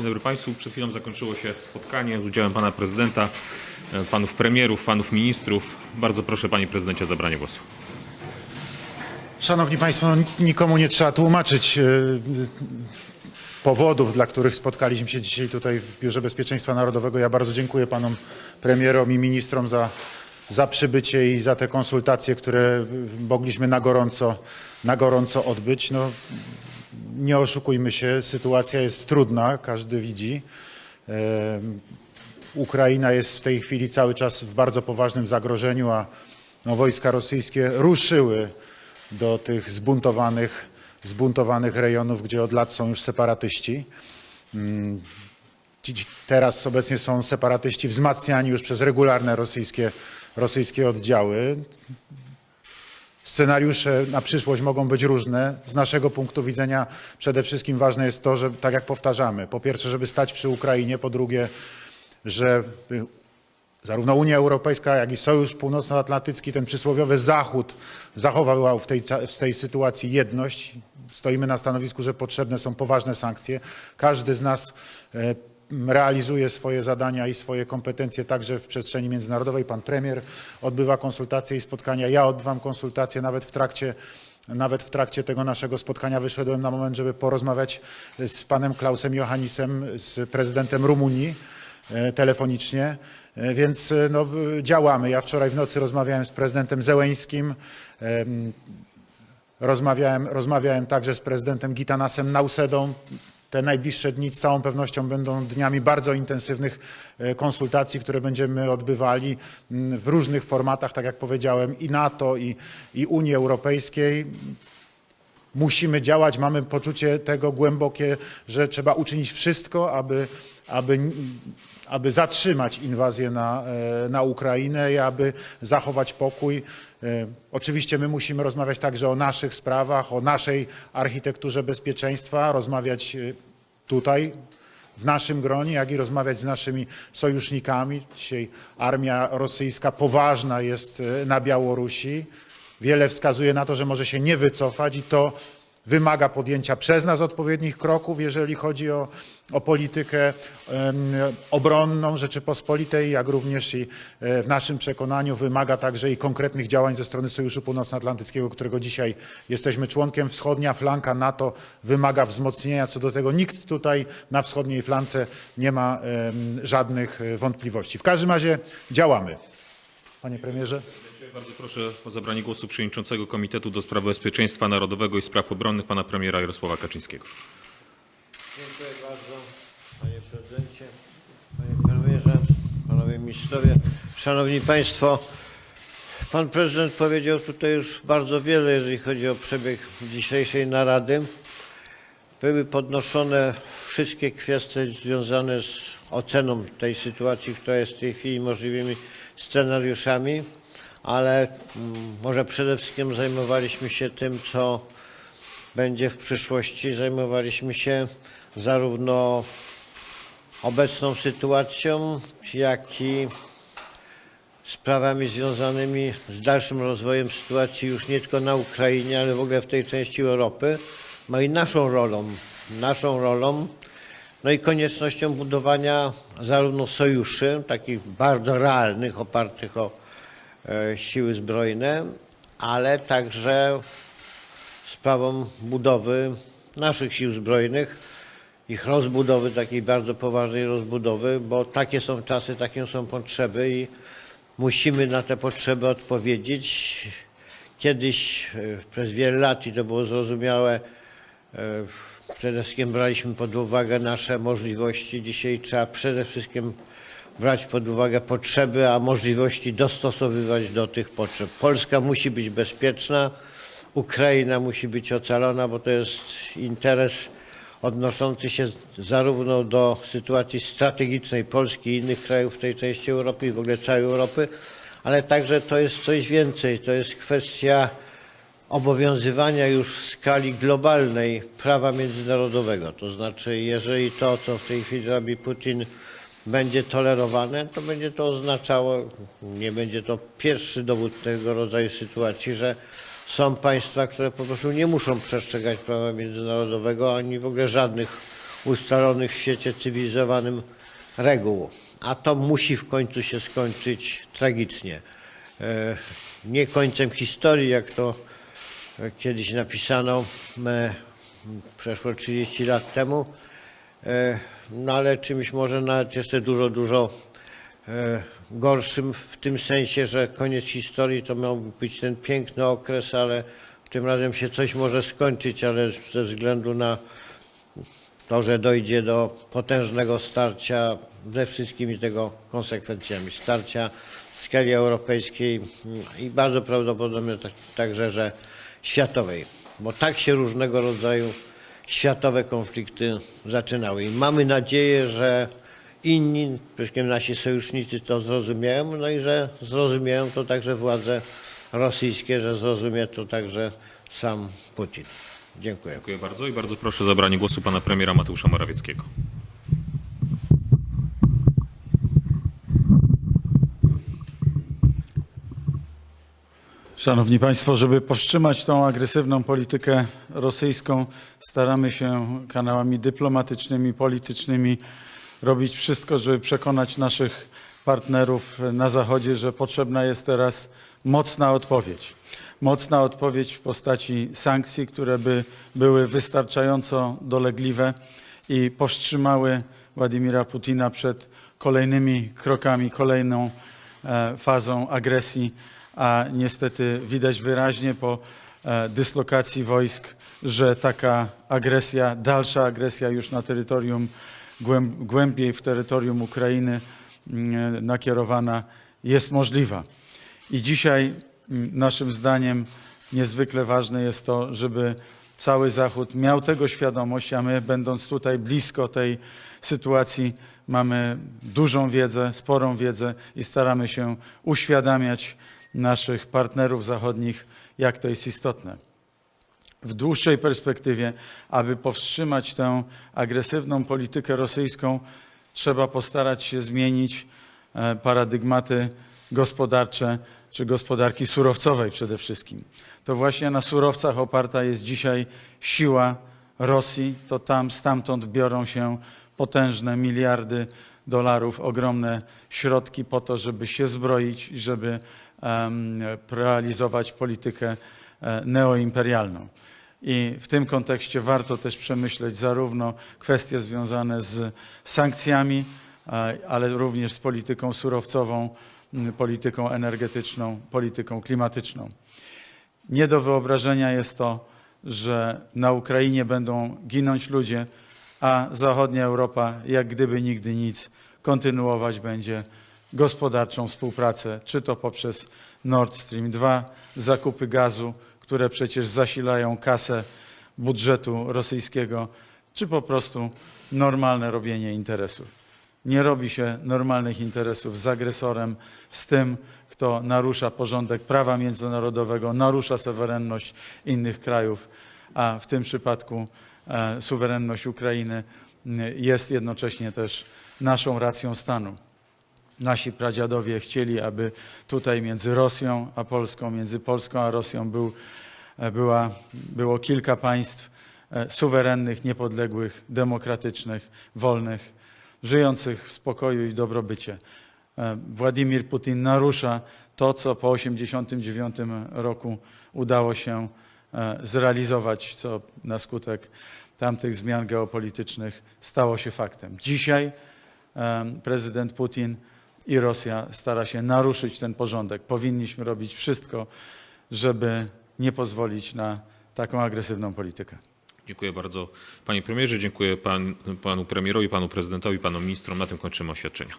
Dzień dobry Państwu. Przed chwilą zakończyło się spotkanie z udziałem Pana Prezydenta, e, Panów Premierów, Panów Ministrów. Bardzo proszę Panie Prezydencie o zabranie głosu. Szanowni Państwo, no, nikomu nie trzeba tłumaczyć e, powodów, dla których spotkaliśmy się dzisiaj tutaj w Biurze Bezpieczeństwa Narodowego. Ja bardzo dziękuję panom premierom i ministrom za, za przybycie i za te konsultacje, które mogliśmy na gorąco, na gorąco odbyć. No, nie oszukujmy się, sytuacja jest trudna, każdy widzi. Ukraina jest w tej chwili cały czas w bardzo poważnym zagrożeniu, a no, wojska rosyjskie ruszyły do tych zbuntowanych, zbuntowanych rejonów, gdzie od lat są już separatyści. Mm, Teraz obecnie są separatyści wzmacniani już przez regularne rosyjskie, rosyjskie oddziały. Scenariusze na przyszłość mogą być różne. Z naszego punktu widzenia przede wszystkim ważne jest to, że tak jak powtarzamy, po pierwsze, żeby stać przy Ukrainie, po drugie, że y, zarówno Unia Europejska, jak i Sojusz Północnoatlantycki, ten przysłowiowy Zachód zachował w tej, w tej sytuacji jedność. Stoimy na stanowisku, że potrzebne są poważne sankcje. Każdy z nas e, realizuje swoje zadania i swoje kompetencje także w przestrzeni międzynarodowej. Pan premier odbywa konsultacje i spotkania. Ja odbywam konsultacje nawet w trakcie nawet w trakcie tego naszego spotkania wyszedłem na moment, żeby porozmawiać z panem Klausem Johannisem, z prezydentem Rumunii e, telefonicznie, E, więc e, no, działamy. Ja wczoraj w nocy rozmawiałem z prezydentem Zełeńskim, em, rozmawiałem, rozmawiałem także z prezydentem Gitanasem Nausedą. Te najbliższe dni z całą pewnością będą dniami bardzo intensywnych e, konsultacji, które będziemy odbywali mm, w różnych formatach, tak jak powiedziałem, i NATO, i, i Unii Europejskiej. Musimy działać, mamy poczucie tego głębokie, że trzeba uczynić wszystko, aby, aby, aby zatrzymać inwazję na, e, na Ukrainę i aby zachować pokój. E, Oczywiście my musimy rozmawiać także o naszych sprawach, o naszej architekturze bezpieczeństwa, rozmawiać e, tutaj, w naszym gronie, jak i rozmawiać z naszymi sojusznikami. Dzisiaj armia rosyjska poważna jest na Białorusi. Wiele wskazuje na to, że może się nie wycofać i to wymaga podjęcia przez nas odpowiednich kroków, jeżeli chodzi o, o politykę obronną Rzeczypospolitej, jak również i e, w naszym przekonaniu wymaga także i konkretnych działań ze strony Sojuszu Północnoatlantyckiego, którego dzisiaj jesteśmy członkiem. Wschodnia flanka NATO wymaga wzmocnienia. Co do tego nikt tutaj na wschodniej flance nie ma żadnych e, wątpliwości. W każdym razie działamy. Panie premierze. Bardzo proszę o zabranie głosu przewodniczącego Komitetu do Spraw Bezpieczeństwa Narodowego i Spraw Obronnych Pana Premiera Jarosława Kaczyńskiego. Dziękuję bardzo, panie prezydencie, panie premierze, panowie ministrowie. Szanowni państwo, pan prezydent powiedział tutaj już bardzo wiele, jeżeli chodzi o przebieg dzisiejszej narady. Były podnoszone wszystkie kwestie związane z oceną tej sytuacji, która jest w tej chwili możliwymi scenariuszami, ale mm, może przede wszystkim zajmowaliśmy się tym, co będzie w przyszłości. Zajmowaliśmy się zarówno obecną sytuacją, jak i sprawami związanymi z dalszym rozwojem sytuacji już nie tylko na Ukrainie, ale w ogóle w tej części Europy. No i naszą rolą, naszą rolą, no i koniecznością budowania zarówno sojuszy, takich bardzo realnych, opartych o siły zbrojne, ale także sprawą budowy naszych sił zbrojnych, ich rozbudowy, takiej bardzo poważnej rozbudowy, bo takie są czasy, takie są potrzeby i musimy na te potrzeby odpowiedzieć. Kiedyś e, przez wiele lat, i to było zrozumiałe, e, przede wszystkim braliśmy pod uwagę nasze możliwości. Dzisiaj trzeba przede wszystkim brać pod uwagę potrzeby, a możliwości dostosowywać do tych potrzeb. Polska musi być bezpieczna, Ukraina musi być ocalona, bo to jest interes odnoszący się zarówno do sytuacji strategicznej Polski i innych krajów w tej części Europy i w ogóle całej Europy, ale także to jest coś więcej. To jest kwestia obowiązywania już w skali globalnej prawa międzynarodowego. To znaczy, jeżeli to, co w tej chwili robi Putin, będzie tolerowane, to będzie to oznaczało, nie będzie to pierwszy dowód tego rodzaju sytuacji, że są państwa, które po prostu nie muszą przestrzegać prawa międzynarodowego ani w ogóle żadnych ustalonych w świecie cywilizowanym reguł. A to musi w końcu się skończyć tragicznie. E, Nie końcem historii, jak to e, kiedyś napisano e, przeszło 30 lat temu, no ale czymś może nawet jeszcze dużo, dużo e, gorszym w tym sensie, że koniec historii to miał być ten piękny okres, ale tym razem się coś może skończyć, ale ze względu na to, że dojdzie do potężnego starcia ze wszystkimi tego konsekwencjami. Starcia w skali europejskiej i bardzo prawdopodobnie tak, także, że światowej. Bo tak się różnego rodzaju światowe konflikty zaczynały. I mamy nadzieję, że inni, przede nasi sojusznicy to zrozumieją, no i że zrozumieją to także władze rosyjskie, że zrozumie to także sam Putin. Dziękuję. Dziękuję bardzo i bardzo proszę o zabranie głosu pana premiera Mateusza Morawieckiego. Szanowni Państwo, żeby powstrzymać tą agresywną politykę rosyjską, staramy się kanałami dyplomatycznymi, politycznymi robić wszystko, żeby przekonać naszych partnerów na Zachodzie, że potrzebna jest teraz mocna odpowiedź. Mocna odpowiedź w postaci sankcji, które by były wystarczająco dolegliwe i powstrzymały Władimira Putina przed kolejnymi krokami, kolejną e, fazą agresji, a niestety widać wyraźnie po e, dyslokacji wojsk, że taka agresja, dalsza agresja już na terytorium, głęb- głębiej w terytorium Ukrainy mm, nakierowana jest możliwa. I dzisiaj mm, naszym zdaniem niezwykle ważne jest to, żeby cały Zachód miał tego świadomość, a my będąc tutaj blisko tej sytuacji mamy dużą wiedzę, sporą wiedzę i staramy się uświadamiać naszych partnerów zachodnich, jak to jest istotne w dłuższej perspektywie, aby powstrzymać tę agresywną politykę rosyjską, trzeba postarać się zmienić e, paradygmaty gospodarcze czy gospodarki surowcowej przede wszystkim. To właśnie na surowcach oparta jest dzisiaj siła Rosji. To tam, stamtąd biorą się potężne miliardy dolarów, ogromne środki po to, żeby się zbroić żeby realizować politykę e, neoimperialną. I w tym kontekście warto też przemyśleć zarówno kwestie związane z sankcjami, a- ale również z polityką surowcową, polityką energetyczną, polityką klimatyczną. Nie do wyobrażenia jest to, że na Ukrainie będą ginąć ludzie, a zachodnia Europa, jak gdyby nigdy nic, kontynuować będzie gospodarczą współpracę, czy to poprzez Nord Stream 2, zakupy gazu, które przecież zasilają kasę budżetu rosyjskiego, czy po prostu normalne robienie interesów. Nie robi się normalnych interesów z agresorem, z tym, kto narusza porządek prawa międzynarodowego, narusza suwerenność innych krajów, a w tym przypadku e, suwerenność Ukrainy jest jednocześnie też naszą racją stanu. Nasi pradziadowie chcieli, aby tutaj między Rosją a Polską, między Polską a Rosją był, e, była, było kilka państw e, suwerennych, niepodległych, demokratycznych, wolnych, żyjących w spokoju i dobrobycie. E, Władimir Putin narusza to, co po 1989 roku udało się zrealizować, co na skutek tamtych zmian geopolitycznych stało się faktem. Dzisiaj prezydent Putin i Rosja stara się naruszyć ten porządek. Powinniśmy robić wszystko, żeby nie pozwolić na taką agresywną politykę. Dziękuję bardzo panie premierze, dziękuję pan, panu premierowi, panu prezydentowi, panom ministrom. Na tym kończymy oświadczenia.